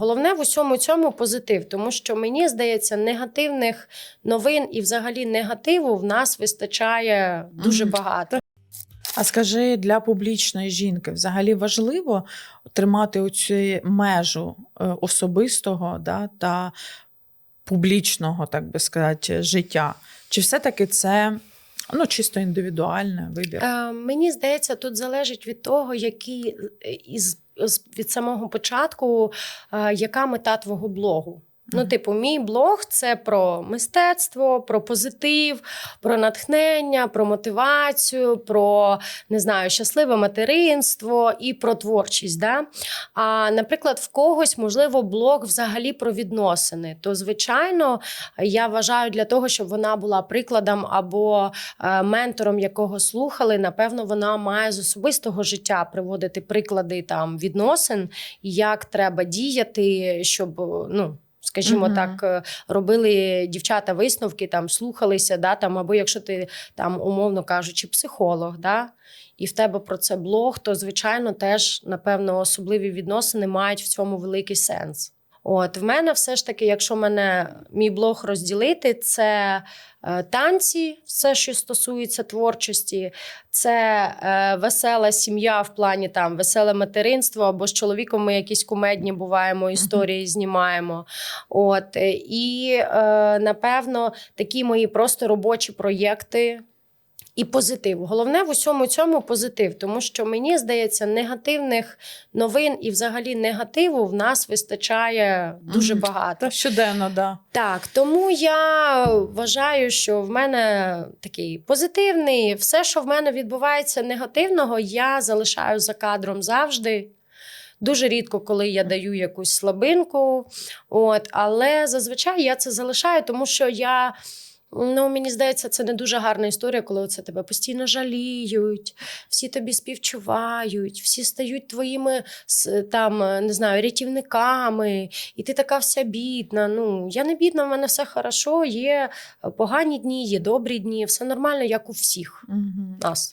Головне в усьому цьому позитив, тому що мені здається, негативних новин і взагалі негативу в нас вистачає дуже багато. А скажи, для публічної жінки взагалі важливо тримати оцю межу е, особистого да, та публічного, так би сказати, життя? Чи все-таки це ну, чисто індивідуальний вибір? Е, мені здається, тут залежить від того, який е, із, від самого початку, е, яка мета твого блогу. Ну, типу, мій блог це про мистецтво, про позитив, про натхнення, про мотивацію, про не знаю, щасливе материнство і про творчість. Да? А наприклад, в когось можливо блог взагалі про відносини. То, звичайно, я вважаю для того, щоб вона була прикладом або е, ментором, якого слухали, напевно, вона має з особистого життя приводити приклади там відносин, як треба діяти, щоб ну. Скажімо Мгм. так, е, робили дівчата висновки, там слухалися, да, там, або якщо ти там, умовно кажучи, психолог, да, і в тебе про це блог, то звичайно теж, напевно, особливі відносини мають в цьому великий сенс. От в мене все ж таки, якщо мене мій блог розділити, це е, танці, все, що стосується творчості, це е, весела сім'я в плані там веселе материнство, або з чоловіком ми якісь кумедні буваємо, історії знімаємо. От і е, напевно такі мої просто робочі проєкти. І позитив. Головне в усьому цьому позитив, тому що мені здається, негативних новин і взагалі негативу в нас вистачає дуже багато. Та щоденно, да. Так, тому я вважаю, що в мене такий позитивний. Все, що в мене відбувається негативного, я залишаю за кадром завжди. Дуже рідко, коли я даю якусь слабинку. От, але зазвичай я це залишаю, тому що я. Ну, мені здається, це не дуже гарна історія, коли це тебе постійно жаліють, всі тобі співчувають, всі стають твоїми там, не знаю, рятівниками, і ти така вся бідна. Ну, я не бідна, в мене все хорошо, є погані дні, є добрі дні, все нормально, як у всіх угу. нас.